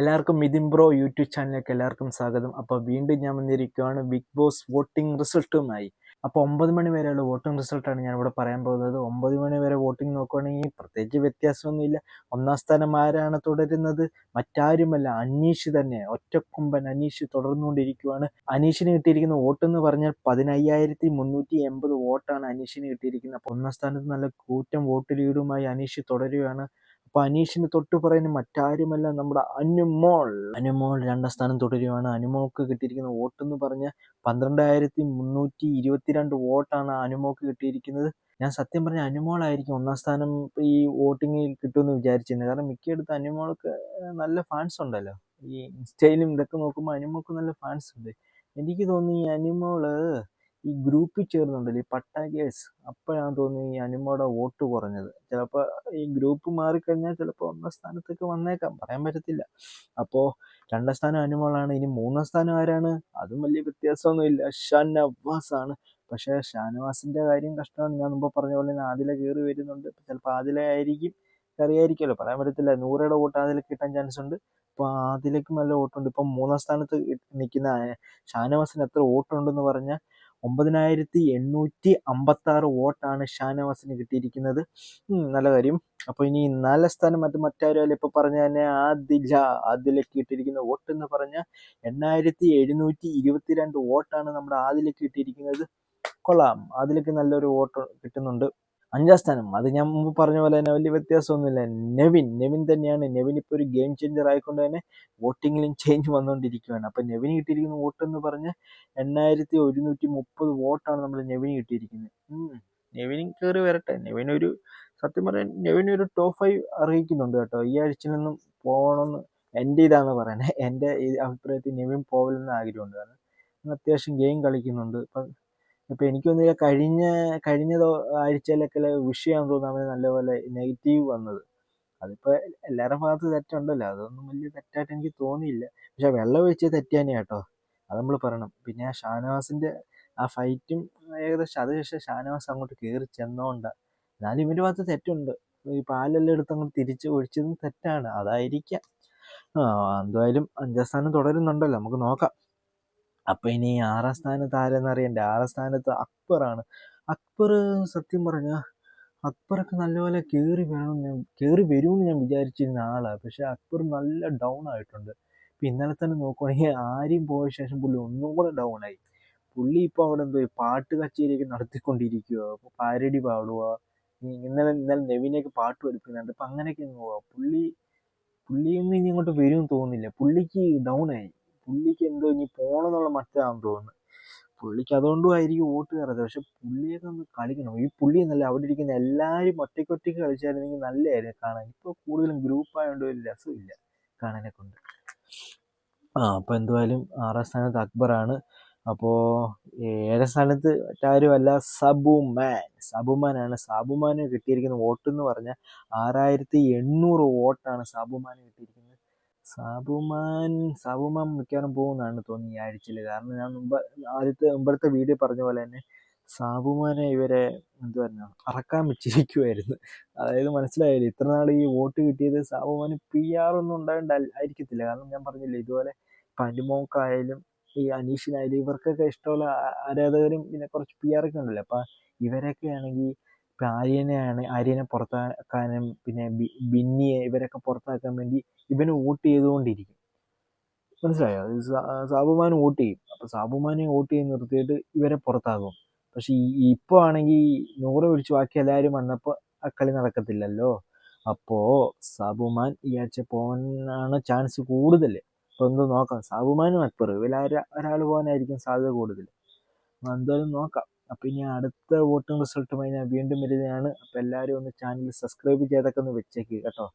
എല്ലാവർക്കും Mithin bro YouTube ചാനലിലേക്ക് എല്ലാവർക്കും സ്വാഗതം. അപ്പോൾ വീണ്ടും ഞാൻ വന്നിരിക്കുകയാണ് ബിഗ് ബോസ് വോട്ടിംഗ് റിസൾട്ടുമായി. അപ്പോൾ ഒമ്പത് മണി വരെയുള്ള വോട്ടിംഗ് റിസൾട്ടാണ് ഞാൻ ഇവിടെ പറയാൻ പോകുന്നത്. ഒമ്പത് മണി വരെ വോട്ടിംഗ് നോക്കുകയാണെങ്കിൽ പ്രത്യേകിച്ച് വ്യത്യാസമൊന്നുമില്ല. ഒന്നാം സ്ഥാനം ആരാണ് തുടരുന്നത്? മറ്റാരുമല്ല. അനീഷ് തന്നെ. ഒറ്റക്കൊമ്പൻ അനീഷ് തുടർന്നുകൊണ്ടിരിക്കുകയാണ് അനീഷിന് കിട്ടിയിരിക്കുന്ന വോട്ട് എന്ന് പറഞ്ഞാൽ പതിനയ്യായിരത്തി മുന്നൂറ്റി എൺപത് വോട്ടാണ് അനീഷിന് കിട്ടിയിരിക്കുന്നത്. അപ്പോൾ ഒന്നാം സ്ഥാനത്ത് നല്ല കൂറ്റം വോട്ട് ലീഡുമായി അനീഷ് തുടരുകയാണ് അപ്പൊ അനീഷിന് തൊട്ട് പറയുന്ന മറ്റാരുമല്ല നമ്മുടെ അനുമോൾ. അനുമോൾ രണ്ടാം സ്ഥാനം തുടരുകയാണ് അനുമോൾക്ക് കിട്ടിയിരിക്കുന്ന വോട്ട് എന്ന് പറഞ്ഞ പന്ത്രണ്ടായിരത്തി മുന്നൂറ്റി ഇരുപത്തിരണ്ട് വോട്ടാണ് അനുമോൾക്ക് കിട്ടിയിരിക്കുന്നത്. ഞാൻ സത്യം പറഞ്ഞ അനുമോളായിരിക്കും ഒന്നാം സ്ഥാനം ഈ വോട്ടിങ്ങിൽ കിട്ടുമെന്ന് വിചാരിച്ചിരുന്നത്. കാരണം മിക്കയിടത്ത് അനുമോൾക്ക് നല്ല ഫാൻസ് ഉണ്ടല്ലോ. ഈ ഇൻസ്റ്റയിലും ഇതൊക്കെ നോക്കുമ്പോൾ അനുമോൾക്ക് നല്ല ഫാൻസ് ഉണ്ട്. എനിക്ക് തോന്നി അനുമോൾ ഈ ഗ്രൂപ്പിൽ ചേർന്നുണ്ടല്ലോ ഈ പട്ടാഗേഴ്സ് അപ്പോഴാണ് തോന്നുന്നത് ഈ അനുമോടെ വോട്ട് കുറഞ്ഞത്. ചിലപ്പോൾ ഈ ഗ്രൂപ്പ് മാറിക്കഴിഞ്ഞാൽ ചിലപ്പോൾ ഒന്നാം സ്ഥാനത്തേക്ക് വന്നേക്കാം പറയാൻ പറ്റത്തില്ല. അപ്പോൾ രണ്ടാം സ്ഥാനം അനുമോളാണ് ഇനി മൂന്നാം സ്ഥാനം ആരാണ്? അതും വലിയ വ്യത്യാസമൊന്നുമില്ല. ഷാനവാസ് ആണ് പക്ഷേ ഷാനവാസിന്റെ കാര്യം കഷ്ടമാണ്. ഞാൻ മുമ്പ് പറഞ്ഞ പോലെ തന്നെ ആദില കയറി വരുന്നുണ്ട്. ചിലപ്പോൾ ആദില ആയിരിക്കും കയറിയായിരിക്കുമല്ലോ പറയാൻ പറ്റത്തില്ല. നൂറയുടെ വോട്ട് ആദ്യം കിട്ടാൻ ചാൻസ് ഉണ്ട്. അപ്പോൾ ആദിലേക്ക് നല്ല വോട്ടുണ്ട്. ഇപ്പം മൂന്നാം സ്ഥാനത്ത് നിൽക്കുന്ന ഷാനവാസിന് എത്ര വോട്ടുണ്ടെന്ന് പറഞ്ഞാൽ ഒമ്പതിനായിരത്തി എണ്ണൂറ്റി അമ്പത്തി ആറ് വോട്ടാണ് ഷാനവാസിന് കിട്ടിയിരിക്കുന്നത്. നല്ല കാര്യം. അപ്പോൾ ഇനി നാലാം സ്ഥാനം മറ്റു മറ്റാരും ഇപ്പോൾ പറഞ്ഞ തന്നെ ആദില ആദിലക്ക് കിട്ടിയിരിക്കുന്ന വോട്ട് എന്ന് പറഞ്ഞാൽ എണ്ണായിരത്തി എഴുന്നൂറ്റി ഇരുപത്തിരണ്ട് വോട്ടാണ് നമ്മുടെ ആദിലക്ക് കിട്ടിയിരിക്കുന്നത്. കൊള്ളാം. അതിലേക്ക് നല്ലൊരു വോട്ട് കിട്ടുന്നുണ്ട്. അഞ്ചാം സ്ഥാനം. അത് ഞാൻ മുമ്പ് പറഞ്ഞ പോലെ തന്നെ വലിയ വ്യത്യാസമൊന്നുമില്ല. നെവിൻ നെവിൻ തന്നെയാണ്. നെവിൻ ഇപ്പോൾ ഒരു ഗെയിം ചേഞ്ചർ ആയിക്കൊണ്ട് തന്നെ വോട്ടിങ്ങിലും ചേഞ്ച് വന്നുകൊണ്ടിരിക്കുകയാണ് അപ്പം നെവിന് കിട്ടിയിരിക്കുന്ന വോട്ട് എന്ന് പറഞ്ഞ് എണ്ണായിരത്തി ഒരുന്നൂറ്റി മുപ്പത് വോട്ടാണ് നമ്മൾ നെവിന് കിട്ടിയിരിക്കുന്നത്. നെവിൻ കയറി വരട്ടെ. നെവിൻ ഒരു സത്യം പറയാൻ ഒരു ടോപ്പ് ഫൈവ് അറിയിക്കുന്നുണ്ട് കേട്ടോ. ഈ ആഴ്ചയിലൊന്നും പോകണമെന്ന് എന്റെ ഇതാണ് പറയുന്നത്. എന്റെ അഭിപ്രായത്തിൽ നെവിൻ പോകലെന്ന് ആഗ്രഹമുണ്ട്. കാരണം അത്യാവശ്യം ഗെയിം കളിക്കുന്നുണ്ട്. ഇപ്പം ഇപ്പൊ എനിക്ക് തോന്നിയ കഴിഞ്ഞ കഴിഞ്ഞ ആഴ്ചയിലൊക്കെ വിഷയമാണെന്ന് തോന്നുന്നു അവന് നല്ലപോലെ നെഗറ്റീവ് വന്നത്. അതിപ്പോ എല്ലാവരുടെ ഭാഗത്ത് തെറ്റുണ്ടല്ലോ അതൊന്നും വലിയ തെറ്റായിട്ട് എനിക്ക് തോന്നിയില്ല. പക്ഷെ വെള്ളം ഒഴിച്ച് തെറ്റിയാനേ കേട്ടോ അത് നമ്മൾ പറയണം. പിന്നെ ആ ഷാനവാസിന്റെ ആ ഫൈറ്റും ഏകദേശം അത് ഷാനവാസ് അങ്ങോട്ട് കയറി ചെന്നോണ്ട. എന്നാലും ഇവന്റെ ഭാഗത്ത് തെറ്റുണ്ട്. ഈ പാലെല്ലാം എടുത്ത് അങ്ങോട്ട് തിരിച്ച് ഒഴിച്ചതും തെറ്റാണ് അതായിരിക്കാം. ആ എന്തായാലും അഞ്ചാം സ്ഥാനം തുടരുന്നുണ്ടല്ലോ നമുക്ക് നോക്കാം. അപ്പൊ ഇനി ആറാം സ്ഥാനത്ത് ആരെന്ന് അറിയണ്ടേ? ആറാം സ്ഥാനത്ത് അക്ബറാണ് അക്ബർ സത്യം പറഞ്ഞ അക്ബറൊക്കെ നല്ലപോലെ കയറി വേണം ഞാൻ കയറി വരുമെന്ന് ഞാൻ വിചാരിച്ചിരുന്ന ആളാണ് പക്ഷെ അക്ബർ നല്ല ഡൗൺ ആയിട്ടുണ്ട്. ഇപ്പം ഇന്നലെ തന്നെ നോക്കുവാണെങ്കിൽ ആരെയും പോയ ശേഷം പുള്ളി ഒന്നും കൂടെ ഡൗൺ ആയി. പുള്ളി ഇപ്പോൾ അവിടെ എന്തോ പാട്ട് കച്ചേരിയൊക്കെ നടത്തിക്കൊണ്ടിരിക്കുക അപ്പോൾ പാരടി പാടുക ഇന്നലെ ഇന്നലെ നെവിനെയൊക്കെ പാട്ട് പഠിപ്പിക്കുന്നുണ്ട്. അപ്പം അങ്ങനെയൊക്കെ പോവാ. പുള്ളി പുള്ളിയൊന്നും ഇനി ഇങ്ങോട്ട് വരുമെന്ന് തോന്നുന്നില്ല. പുള്ളിക്ക് ഡൗൺ ആയി. പുള്ളിക്ക് എന്തോ ഇനി പോകണമെന്നുള്ള മറ്റാണെന്ന് തോന്നുന്നു. പുള്ളിക്ക് അതുകൊണ്ടും ആയിരിക്കും വോട്ട് കയറാത്തത്. പക്ഷെ പുള്ളിയൊക്കെ ഒന്ന് കളിക്കണം. ഈ പുള്ളി എന്നല്ല അവിടെ ഇരിക്കുന്ന എല്ലാവരും ഒറ്റയ്ക്കൊറ്റയ്ക്ക് കളിച്ചായിരുന്നെങ്കിൽ നല്ലതായിരുന്നു കാണാൻ. ഇപ്പോൾ കൂടുതലും ഗ്രൂപ്പായതുകൊണ്ട് ഒരു രസമില്ല കാണാനെ കൊണ്ട്. ആ അപ്പോൾ എന്തായാലും ആറാം സ്ഥാനത്ത് അക്ബറാണ് അപ്പോൾ ഏഴാം സ്ഥാനത്ത് മറ്റാരുമല്ല സബുമാൻ സബുമാനാണ് സാബുമാന് കിട്ടിയിരിക്കുന്ന വോട്ട് എന്ന് പറഞ്ഞാൽ ആറായിരത്തി എണ്ണൂറ് വോട്ടാണ് സാബുമാന് കിട്ടിയിരിക്കുന്നത്. സാബുമാൻ സാബുമാൻ മിക്കവാറും പോകുന്നതാണ് തോന്നി ഈ ആഴ്ചയിൽ കാരണം ഞാൻ മുമ്പ് ആദ്യത്തെ മുമ്പത്തെ വീഡിയോ പറഞ്ഞ പോലെ തന്നെ സാബുമാനെ ഇവരെ എന്ത് പറഞ്ഞ അറക്കാൻ വെച്ചിരിക്കുമായിരുന്നു അതായത് മനസ്സിലായില്ലേ? ഇത്ര നാൾ ഈ വോട്ട് കിട്ടിയത് സാബുമാന് പി ആർ ഒന്നും ഉണ്ടാകേണ്ട ആയിരിക്കത്തില്ല. കാരണം ഞാൻ പറഞ്ഞില്ലേ ഇതുപോലെ പനിമോക്കായാലും ഈ അനീഷിനായാലും ഇവർക്കൊക്കെ ഇഷ്ടമുള്ള ആരാധകരും പിന്നെ കുറച്ച് പി ആർ ഒക്കെ ഉണ്ടല്ലോ. അപ്പം ഇവരൊക്കെ ആണെങ്കിൽ ഇപ്പം ആര്യനെയാണ് ആര്യനെ പുറത്താക്കാനും പിന്നെ ബിന്നിയെ ഇവരൊക്കെ പുറത്താക്കാൻ വേണ്ടി ഇവന് വോട്ട് ചെയ്തുകൊണ്ടിരിക്കും. മനസ്സിലായോ? സാബുമാൻ വോട്ട് ചെയ്യും. അപ്പോൾ സാബുമാനെ വോട്ട് ചെയ്ത് നിർത്തിയിട്ട് ഇവരെ പുറത്താകും പക്ഷെ ഇപ്പോൾ ആണെങ്കിൽ നൂറ് പിടിച്ച് ബാക്കി എല്ലാവരും വന്നപ്പോൾ ആ കളി നടക്കത്തില്ലല്ലോ? അപ്പോൾ സാബുമാൻ ഈ ആഴ്ച പോകാനാണ് ചാൻസ് കൂടുതൽ. അപ്പോൾ എന്തോ നോക്കാം. സാബുമാനും അപ്പുറം ഇവരാ ഒരാൾ പോകാനായിരിക്കും സാധ്യത കൂടുതൽ. എന്തായാലും നോക്കാം. അപ്പോൾ ഇനി അടുത്ത വോട്ടിംഗ് റിസൾട്ടുമായി ഞാൻ വീണ്ടും വരുന്നതാണ്. അപ്പോൾ എല്ലാവരും ഒന്ന് ചാനൽ സബ്സ്ക്രൈബ് ചെയ്തൊക്കെ ഒന്ന് വെച്ചേക്ക് കേട്ടോ.